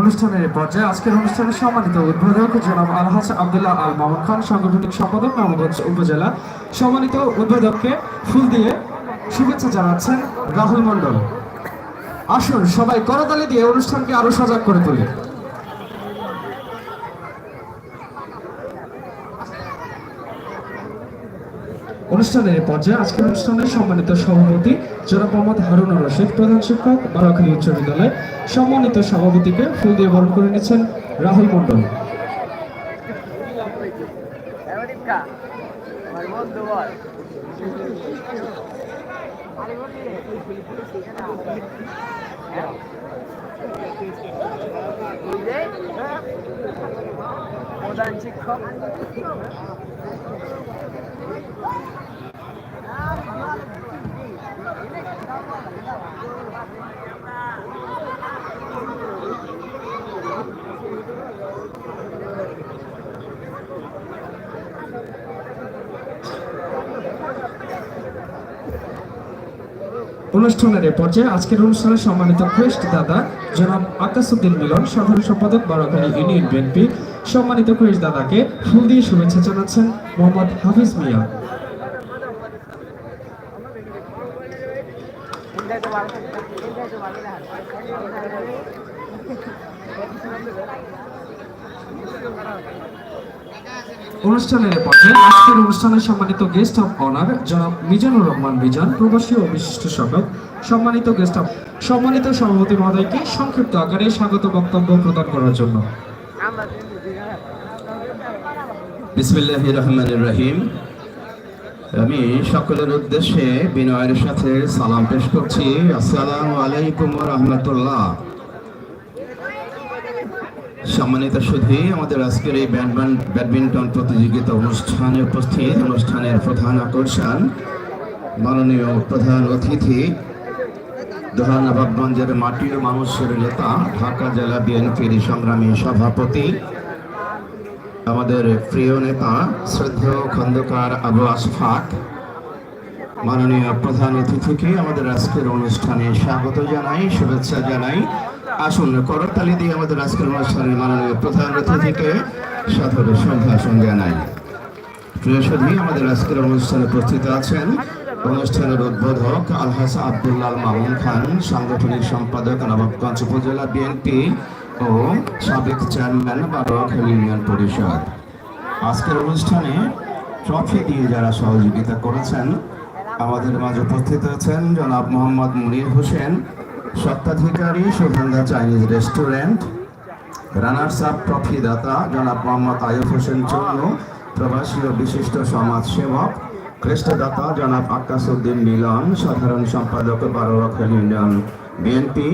অনুষ্ঠানের পর্যায়ে আজকের অনুষ্ঠানে সম্মানিত উদ্বোধক জনাব আলহাজ আবদুল্লাহ আল মামুন খান, সাংগঠনিক সম্পাদক নবগঞ্জ উপজেলা। সম্মানিত উদ্বোধককে ফুল দিয়ে শুভেচ্ছা জানাচ্ছেন রাহুল মণ্ডল। আসুন, সবাই করতালি দিয়ে অনুষ্ঠানকে আরও সজাগ করে তুলি। অনুষ্ঠানের পর্যায়ে আজকের অনুষ্ঠানের সম্মানিত সভাপতি জনাব মোহাম্মদ হারুন রশিদ, প্রধান শিক্ষক বারাখালী উচ্চ বিদ্যালয়। সম্মানিত সভাপতিকে ফুল দিয়ে বরণ করে নিচ্ছেন রাহুল মণ্ডল। বন্ধু প্রধান শিক্ষক অনুষ্ঠানের এ পর্যায়ে আজকের অনুষ্ঠানে সম্মানিত ক্রেস্ট দাদা জনাব আকাশুদ্দিন মিলন, সাধারণ সম্পাদক বারাখালী ইউনিয়ন বিএনপি, সম্মানিত ক্রেস্ট দাদাকে ফুল দিয়ে শুভেচ্ছা জানাচ্ছেন মোহাম্মদ হাফিজ মিয়া। ইন্ডিয়া তো ভালো ইন্ডিয়া তো ভালো অনুষ্ঠানের পর্যায়ে আজকের অনুষ্ঠানে সম্মানিত গেস্ট অফ অনার জনাব মিজানুর রহমান মিজান, প্রবাসী ও বিশিষ্ট সদক সম্মানিত গেস্ট অফ সম্মানিত সভাপতি মহোদয়কে সংক্ষিপ্ত আকারে স্বাগত বক্তব্য প্রদান করার জন্য। আমরা বিসমিল্লাহ রহমান রহিম আমি সকলের উদ্দেশ্যে বিনয়ের সাথে সালাম পেশ করছি। আসসালামু আলাইকুম রহমতুল্লাহ। সম্মানিত সুধী, আমাদের আজকের এই ব্যাডমিন- ব্যাডমিন্টন প্রতিযোগিতা অনুষ্ঠানে উপস্থিত। অনুষ্ঠানের প্রধান আকর্ষণ, মাননীয় প্রধান অতিথি দোহা নবাবগঞ্জের মাটি ও মানুষের নেতা, ঢাকা জেলা বিএনপির সংগ্রামী সভাপতি, আমাদের প্রিয় নেতা, শ্রদ্ধেয় খন্দকার আবু আশফাক মাননীয় প্রধান অতিথিকে আমাদের আজকের অনুষ্ঠানে স্বাগত জানাই, শুভেচ্ছা জানাই। আসুন, করতালি দিয়ে আমাদের আজকের অনুষ্ঠানে মাননীয় প্রধান অতিথিকে সাদরে সম্ভাষণ জানাই প্রিয় সুধী আমাদের আজকের অনুষ্ঠানে উপস্থিত আছেন অনুষ্ঠানের উদ্বোধক আলহাস আব্দুল্লাহ মামুন খান, সাংগঠনিক সম্পাদক নবাবগঞ্জ উপজেলা বিএনপি ও সাবেক চেয়ারম্যান বারোয়াখালী ইউনিয়ন পরিষদ। আজকের অনুষ্ঠানে ট্রফি দিয়ে যারা সহযোগিতা করেছেন, আমাদের মাঝে উপস্থিত আছেন জনাব Mohammad Munir Hossain সত্ত্বাধিকারী Sugandha Chinese restaurant. Runners up trophy দাতা জনাব মোহাম্মদ আয়ুব হোসেন চন্নু প্রবাসী ও বিশিষ্ট সমাজ সেবক। দাতা, জনাব আকাশউদ্দিন মিলন, সাধারণ সম্পাদক বারোয়াখালী ইউনিয়ন। বিএনপি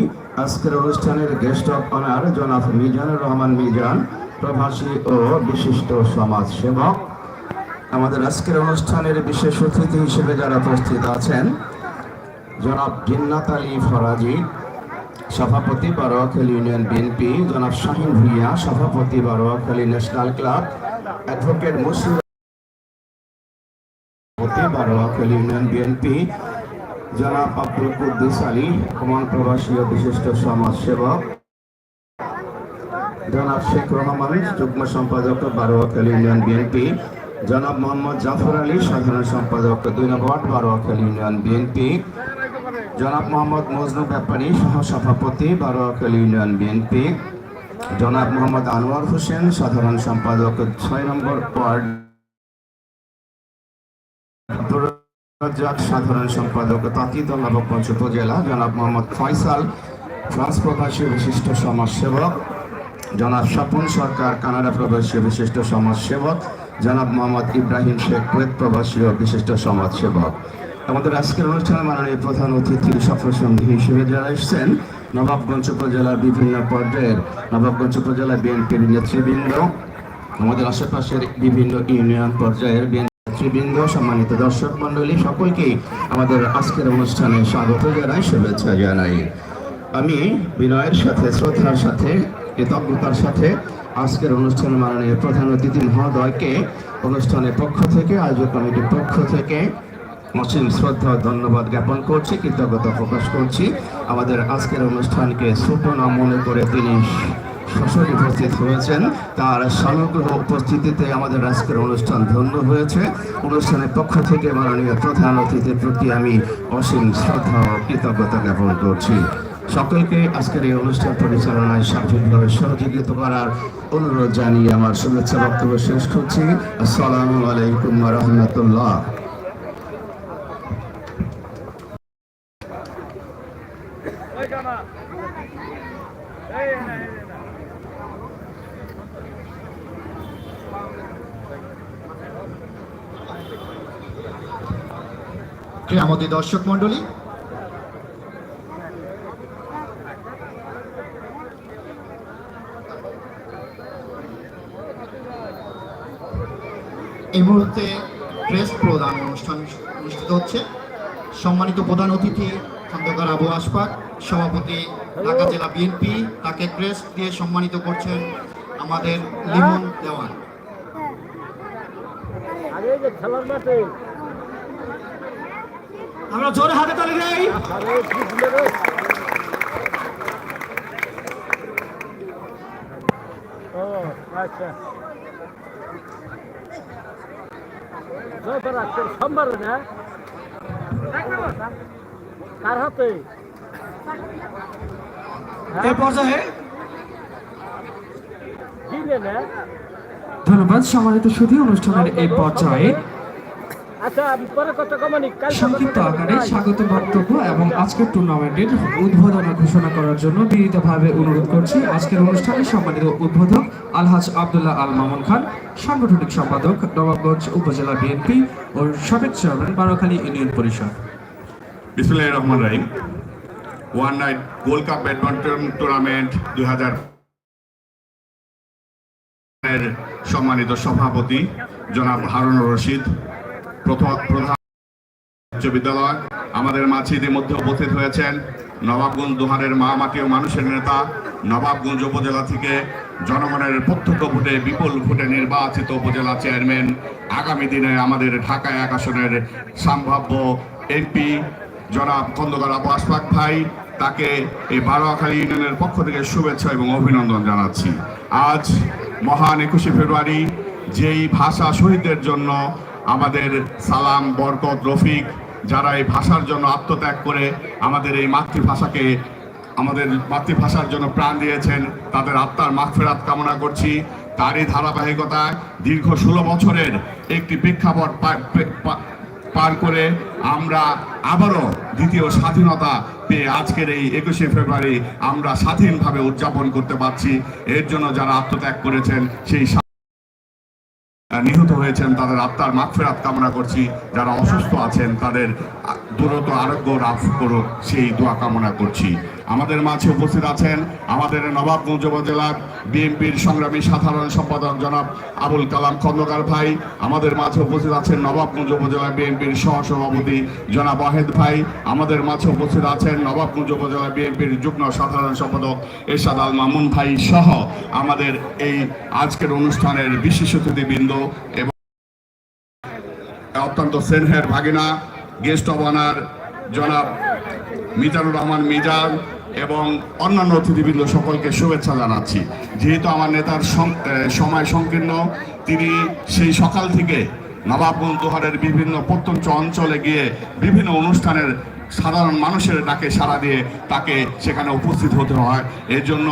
আজকের অনুষ্ঠানের গেস্ট অফ অনার জনাব মিজানুর রহমান মিজান, প্রবাসী ও বিশিষ্ট সমাজ সেবক। আমাদের আজকের অনুষ্ঠানের বিশেষ অতিথি হিসেবে যারা উপস্থিত আছেন জনাব জিন্নাত আলী ফরাজি, সভাপতি বারোয়াখালী ইউনিয়ন বিএনপি জনাব শাহিন ভুইয়া, সভাপতি বারোয়াখালী ন্যাশনাল ক্লাব, অ্যাডভোকেট সভাপতি বারোয়াখালী ইউনিয়ন বিএনপি জনাব আব্দুল কুদ্দুস আলী কুমান প্রবাসী ও বিশিষ্ট সমাজ সেবক জনাব শেখ রহমান, যুগ্ম সম্পাদক বারোয়াখালী ইউনিয়ন বিএনপি জনাব মোহাম্মদ জাফর আলী, সাধারণ সম্পাদক দুই নম্বর বারোয়াখালী ইউনিয়ন বিএনপি জনাব মোহাম্মদ মজনু ব্যাপারী সহ সভাপতি বারোয়াখালী ইউনিয়ন বিএনপি। জনাব মোহাম্মদ আনোয়ার হোসেন, সাধারণ সম্পাদক, ছয় নম্বর ওয়ার্ড। সাধারণ সম্পাদক তাঁতিদ নবাবগঞ্জ উপজেলা। জনাব মোহাম্মদ ফয়সাল, ফ্রান্স প্রবাসী বিশিষ্ট সমাজসেবক। জনাব স্বপন সরকার, কানাডা প্রবাসী বিশিষ্ট সমাজসেবক। জনাব মোহাম্মদ ইব্রাহিম শেখ, কুয়েত প্রবাসী বিশিষ্ট সমাজসেবক। আমাদের আজকের অনুষ্ঠানে মাননীয় প্রধান অতিথি সফরসঙ্গী হিসেবে যারা এসেছেন, নবাবগঞ্জ উপজেলার বিভিন্ন পর্যায়ের, নবাবগঞ্জ উপজেলা বিএনপির নেতৃবৃন্দ, আমাদের আশেপাশের বিভিন্ন ইউনিয়ন পর্যায়ের নেতৃবৃন্দ, সম্মানিত দর্শক মণ্ডলী সকলকেই আমাদের আজকের অনুষ্ঠানে স্বাগত জানাই, শুভেচ্ছা জানাই। আমি বিনয়ের সাথে, শ্রদ্ধার সাথে, কৃতজ্ঞতার সাথে আজকের অনুষ্ঠানে মাননীয় প্রধান অতিথি মহোদয়কে, অনুষ্ঠানের পক্ষ থেকে, আয়োজক কমিটির পক্ষ থেকে অসীম শ্রদ্ধা ধন্যবাদ জ্ঞাপন করছি, কৃতজ্ঞতা প্রকাশ করছি। আমাদের আজকের অনুষ্ঠানকে ছোট না মনে করে তিনি সশরীর উপস্থিত হয়েছেন। তার সমগ্র উপস্থিতিতে আমাদের আজকের অনুষ্ঠান ধন্য হয়েছে। অনুষ্ঠানের পক্ষ থেকে মাননীয় প্রধান অতিথির প্রতি আমি অসীম শ্রদ্ধা ও কৃতজ্ঞতা জ্ঞাপন করছি। সকলকে আজকের এই অনুষ্ঠান পরিচালনায় সার্বিকভাবে সহযোগিতা করার অনুরোধ জানিয়ে আমার শুভেচ্ছা বক্তব্য শেষ করছি। আসসালামু আলাইকুম রহমতুল্লাহ। আমাদের দর্শক মন্ডলী এই মুহূর্তে প্রেস প্রদান অনুষ্ঠান অনুষ্ঠিত হচ্ছে। সম্মানিত প্রধান অতিথি, খন্দকার আবু আশফাক সভাপতি ঢাকা জেলা বিএনপি, তাকে প্রেস দিয়ে সম্মানিত করছেন আমাদের লিমন দেওয়ান। আমরা জোরে হাতে? ও আচ্ছা। সোমবার না কার হাতে? এ পর্যায়ে ধন্যবাদ সম্মানিত সুধী অনুষ্ঠানের এই পর্যায়ে আচ্ছা সংক্ষিপ্ত আকারে স্বাগত বক্তব্য এবং আজকের টুর্নামেন্টের উদ্বোধনা ঘোষণা করার জন্য বিনীতভাবে অনুরোধ করছি। আজকের অনুষ্ঠানে সম্মানিত উদ্বোধক আলহাজ আব্দুল্লাহ আল মামুন খান সাংগঠনিক সম্পাদক নবাবগঞ্জ উপজেলা বিএনপি ও সাবেক চেয়ারম্যান বারোখালী ইউনিয়ন পরিষদ। বিসমুল্লাহ রহমান রাহিম। One night gold cup badminton tournament দুই হাজার সম্মানিত সভাপতি জনাব হারুন রশিদ, প্রথম প্রধান উচ্চ বিদ্যালয় আমাদের মাঝে ইতিমধ্যে উপস্থিত হয়েছেন নবাবগঞ্জ দুহারের মা ও মানুষের নেতা, নবাবগঞ্জ উপজেলা থেকে জনগণের প্রত্যক্ষ ভোটে বিপুল ভোটে নির্বাচিত উপজেলা চেয়ারম্যান, আগামী দিনে আমাদের ঢাকা এক আসনের সম্ভাব্য এমপি জনাব খন্দকার আবু আশফাক ভাই তাকে এই বারোয়াখালী ইউনিয়নের পক্ষ থেকে শুভেচ্ছা এবং অভিনন্দন জানাচ্ছি। আজ মহান একুশে ফেব্রুয়ারি, যেই ভাষা শহীদদের জন্য আমাদের সালাম, বরকত, রফিক, যারা এই ভাষার জন্য আত্মত্যাগ করে আমাদের এই মাতৃভাষাকে, আমাদের মাতৃভাষার জন্য প্রাণ দিয়েছেন, তাদের আত্মার মাগফেরাত কামনা করছি। তারই ধারাবাহিকতায় দীর্ঘ ষোলো বছরের একটি প্রেক্ষাপট পার করে আমরা আবারও দ্বিতীয় স্বাধীনতা পেয়ে আজকের এই একুশে ফেব্রুয়ারি আমরা স্বাধীনভাবে উদযাপন করতে পারছি। এর জন্য যারা আত্মত্যাগ করেছেন, সেই নিহত হয়েছেন, তাদের আত্মার মাগফেরাত কামনা করছি। যারা অসুস্থ আছেন, তাদের দ্রুত আরোগ্য লাভ করুক, সেই দোয়া কামনা করছি। আমাদের মাঝে উপস্থিত আছেন আমাদের নবাবগঞ্জ উপজেলার বিএনপির সংগ্রামী সাধারণ সম্পাদক জনাব আবুল কালাম খন্দকার ভাই, আমাদের মাঝে উপস্থিত আছেন নবাবগঞ্জ উপজেলা বিএনপির সহসভাপতি জনাব ওয়াহেদ ভাই, আমাদের মাঝে উপস্থিত আছেন নবাবগঞ্জ উপজেলা বিএনপির যুগ্ম সাধারণ সম্পাদক এরশাদ আল মামুন ভাই সহ আমাদের এই আজকের অনুষ্ঠানের বিশেষ অতিথিবৃন্দ এবং অত্যন্ত স্নেহের ভাগিনা গেস্ট অব অনার জনাব মিজানুর রহমান মিজান এবং অন্যান্য অতিথিবৃন্দ সকলকে শুভেচ্ছা জানাচ্ছি। যেহেতু আমার নেতার সময় সংকীর্ণ, তিনি সেই সকাল থেকে নবাবগঞ্জ দোহারের বিভিন্ন প্রত্যন্ত অঞ্চলে গিয়ে বিভিন্ন অনুষ্ঠানের সাধারণ মানুষের ডাকে সাড়া দিয়ে তাকে সেখানে উপস্থিত হতে হয়। এর জন্য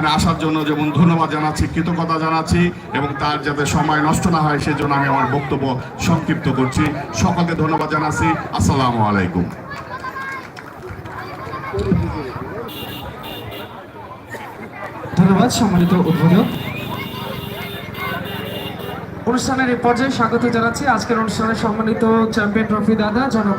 এখানে আসার জন্য যেমন ধন্যবাদ জানাচ্ছি, কৃতজ্ঞতা জানাচ্ছি এবং তার যাতে সময় নষ্ট না হয় সেজন্য আমি আমার বক্তব্য সংক্ষিপ্ত করছি। সকলকে ধন্যবাদ জানাচ্ছি। আসসালামু আলাইকুম। ধন্যবাদ, সম্মানিত উদ্বোধক অনুষ্ঠানের এই পর্যায়ে স্বাগত জানাচ্ছি। আজকের অনুষ্ঠানে সম্মানিত চ্যাম্পিয়ন ট্রফি দাদা জনাব,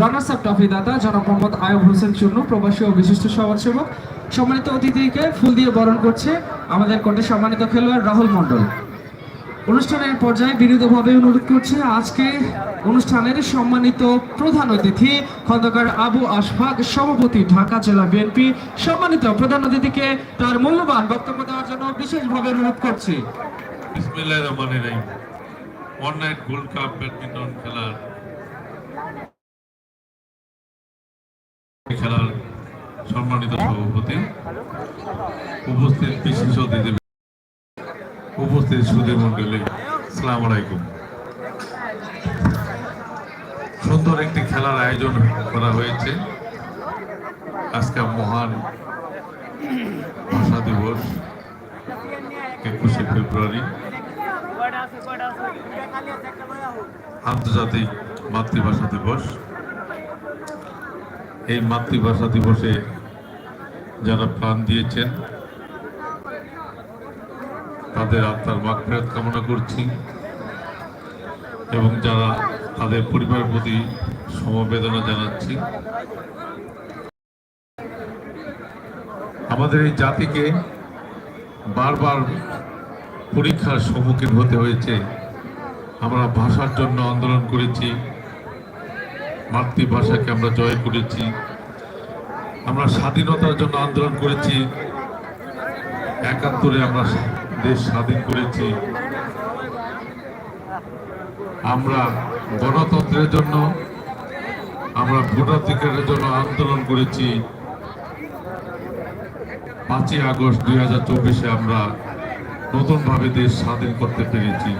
রানার্স আপ ট্রফি দাদা জনাব মোহাম্মদ আয়ব হোসেন চূর্ণ প্রবাসী ও বিশিষ্ট সমাজসেবক। সম্মানিত অতিথিকে ফুল দিয়ে বরণ করছে আমাদের কোর্টে সম্মানিত খেলোয়াড় রাহুল মণ্ডল। অনুষ্ঠানের পর্যায়ে বিনীতভাবে অনুরোধ করছে, আজকে অনুষ্ঠানের সম্মানিত প্রধান অতিথি খন্দকার আবু আশফাক, সভাপতি ঢাকা জেলা বিএনপি। সম্মানিত প্রধান অতিথিকে তার মূল্যবান বক্তব্য দেওয়ার জন্য বিশেষভাবে অনুরোধ করছি। খেলার সম্মানিত সভাপতি, উপস্থিত বিশেষ অতিথি, উপস্থিত সুদী মন্ডলী সালাম আলাইকুম। সুন্দর একটি খেলার আয়োজন করা হয়েছে। আজকে মহান ভাষা দিবস, একুশে ফেব্রুয়ারি। আন্তর্জাতিক মাতৃভাষা দিবস। এই মাতৃভাষা দিবসে যারা প্রাণ দিয়েছেন, তাদের আত্মার মাগফিরাত কামনা করছি এবং যারা তাদের পরিবারের প্রতি সমবেদনা জানাচ্ছি। আমাদের এই জাতিকে বারবার পরীক্ষার সম্মুখীন হতে হয়েছে। আমরা ভাষার জন্য আন্দোলন করেছি, মাতৃভাষাকে আমরা জয় করেছি। আমরা স্বাধীনতার জন্য আন্দোলন করেছি। একাত্তরে আমরা দেশ স্বাধীন করেছি। আমরা গণতন্ত্রের জন্য, আমরা ভোটাধিকারের জন্য আন্দোলন করেছি। পাঁচই আগস্ট দুই হাজার চব্বিশে আমরা নতুনভাবে দেশ স্বাধীন করতে পেরেছি।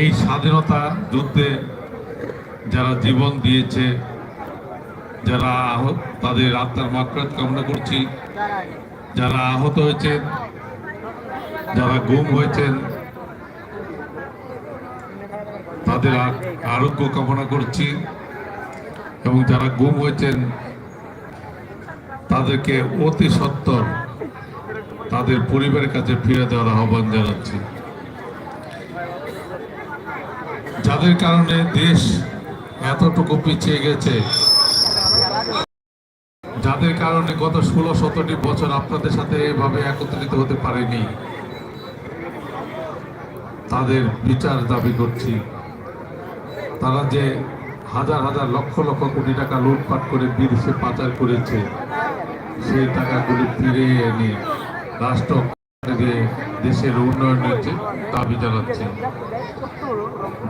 এই স্বাধীনতা যুদ্ধে যারা জীবন দিয়েছে যারা আহত, তাদের আত্মার মাকড়াত কামনা করছি। যারা আহত হয়েছেন, যারা গুম হয়েছেন, তাদের আরোগ্য কামনা করছি। এবং যারা গুম হয়েছেন, তাদেরকে অতি সত্বর তাদের পরিবারের কাছে ফিরে দেওয়ার আহ্বান জানাচ্ছি। যাদের কারণে দেশ এতটুকু পিছিয়ে গেছে যাদের কারণে গত ষোলো সতেরোটি বছর আপনাদের সাথে এভাবে একত্রিত হতে পারেনি, তাদের বিচার দাবি করছি। তারা যে হাজার হাজার লক্ষ লক্ষ কোটি টাকা লুটপাট করে বিদেশে পাচার করেছে, সেই টাকাগুলি ফিরে এনে রাষ্ট্র দেশের উন্নয়নের যে দাবি জানাচ্ছে।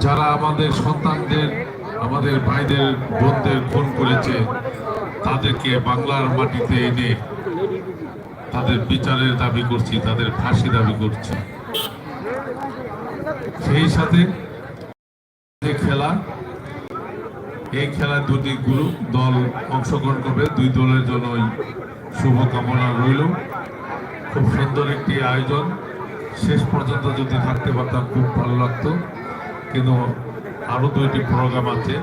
যারা আমাদের সন্তানদের, আমাদের ভাইদের, বোনদের খুন করেছে তাদেরকে বাংলার মাটিতে এনে তাদের বিচারের দাবি করছি, তাদের ফাঁসি দাবি করছি। সেই সাথে খেলা, এই খেলায় দুটি গ্রুপ, দল অংশগ্রহণ করবে। দুই দলের জন্যই শুভকামনা রইল। খুব সুন্দর একটি আয়োজন। শেষ পর্যন্ত যদি থাকতে পারতাম খুব ভালো লাগতো। কিন্তু আরও দুইটি প্রোগ্রাম আছে,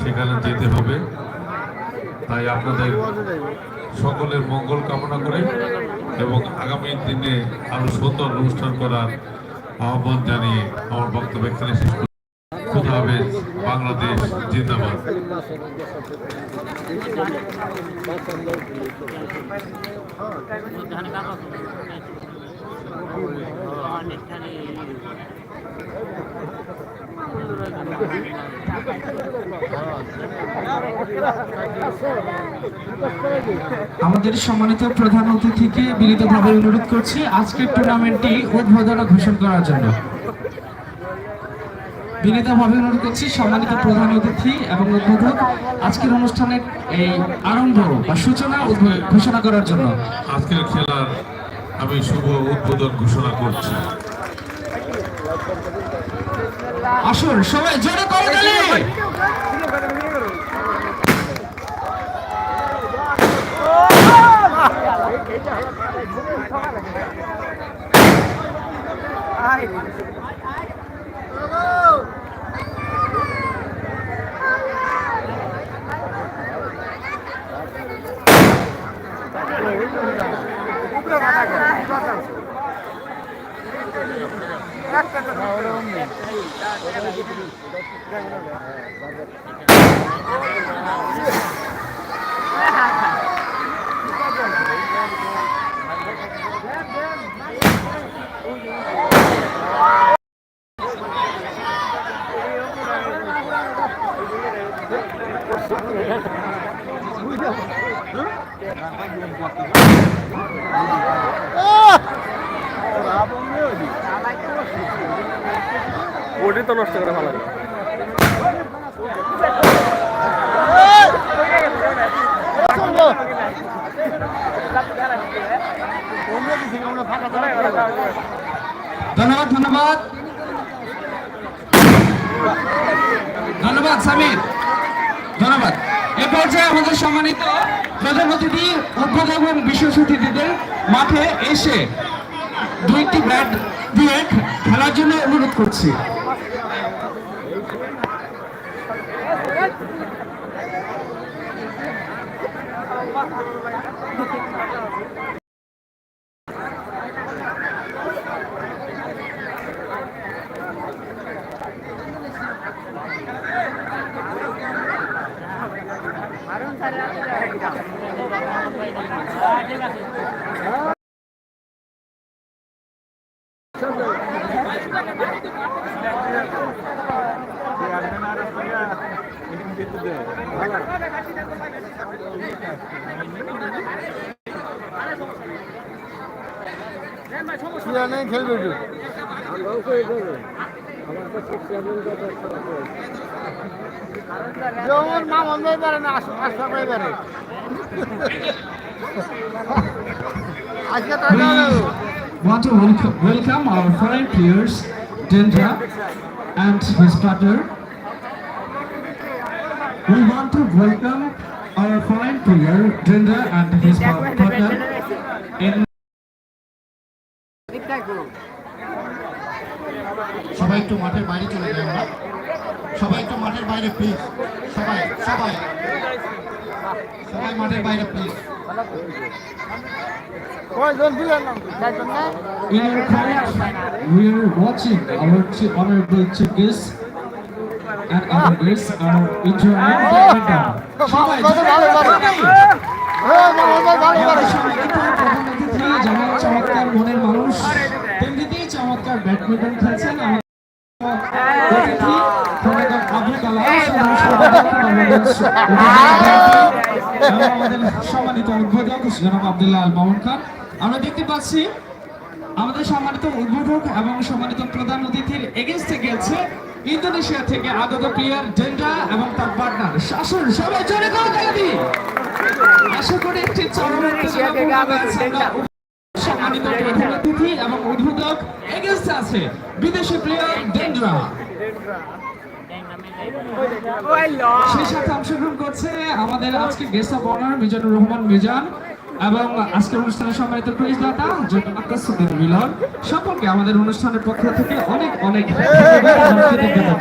সেখানে যেতে হবে। তাই আপনাদের সকলের মঙ্গল কামনা করে এবং আগামী দিনে আরও সুন্দর অনুষ্ঠান করার আহ্বান জানিয়ে আমার বক্তব্য এখানে শেষ হাফেজ, বাংলাদেশ জিন্দাবাদ। আমাদের সম্মানিত প্রধান অতিথিকে বিনীতভাবে অনুরোধ করছি আজকের টুর্নামেন্টটি উদ্বোধনা ঘোষণা করার জন্য। বিনীতভাবে অনুরোধ করছি সম্মানিত প্রধান অতিথি এবং উদ্বোধক আজকের অনুষ্ঠানের এই আরম্ভ বা সূচনা ঘোষণা করার জন্য। আজকের খেলার আমি শুভ উদ্বোধন ঘোষণা করছি। আসুন সবাই জোরে করে না ধন্যবাদ ধন্যবাদ। ধন্যবাদ, সামির। ধন্যবাদ। এ পর্যায়ে আমাদের সম্মানিত প্রধান অতিথি, উদ্বোধক এবং মাঠে এসে দুইটি ব্যাট দিয়ে খেলার জন্য অনুরোধ করছি। para যেমন মা বন্ধ পারে না আশা করে পারে আজকে তাই We want to welcome, welcome our foreign players, Dendra and his partner. We want to welcome our foreign player, Dendra and his partner in সবাই একটু মাঠের বাইরে চলে যাই আমরা সবাই একটু মাঠের বাইরে প্লিজ সবাই সবাই সবাই মাঠের বাইরে please In our crowd, we are watching our honorable chief guests and other guests are enjoying সম্মানিত উদ্বোধক জনাব আব্দুল্লাহ আল মামুন খান। আমরা দেখতে পাচ্ছি আমাদের সম্মানিত উদ্বোধক এবং সম্মানিত প্রধান অতিথির এগেনস্টে গেছে ইন্দোনেশিয়া থেকে আগত প্লেয়ার ডেন্ডা এবং তার পার্টনার শাসন সবাই জোরে দিই আশা করি একটি চরম সম্মানিত প্রধান অতিথি এবং উদ্বোধক এগেনস্টে আছে বিদেশি প্লেয়ার ডেন্ড্রা সেই অংশগ্রহণ করছে আমাদের আজকে guest of honour Mizanur Rahman Mizan, এবং আজকের অনুষ্ঠানের সম্মানিত প্রেস দাতা জনাব আকাশুদ্দিন মিলন। সকলকে আমাদের অনুষ্ঠানের পক্ষ থেকে অনেক অনেক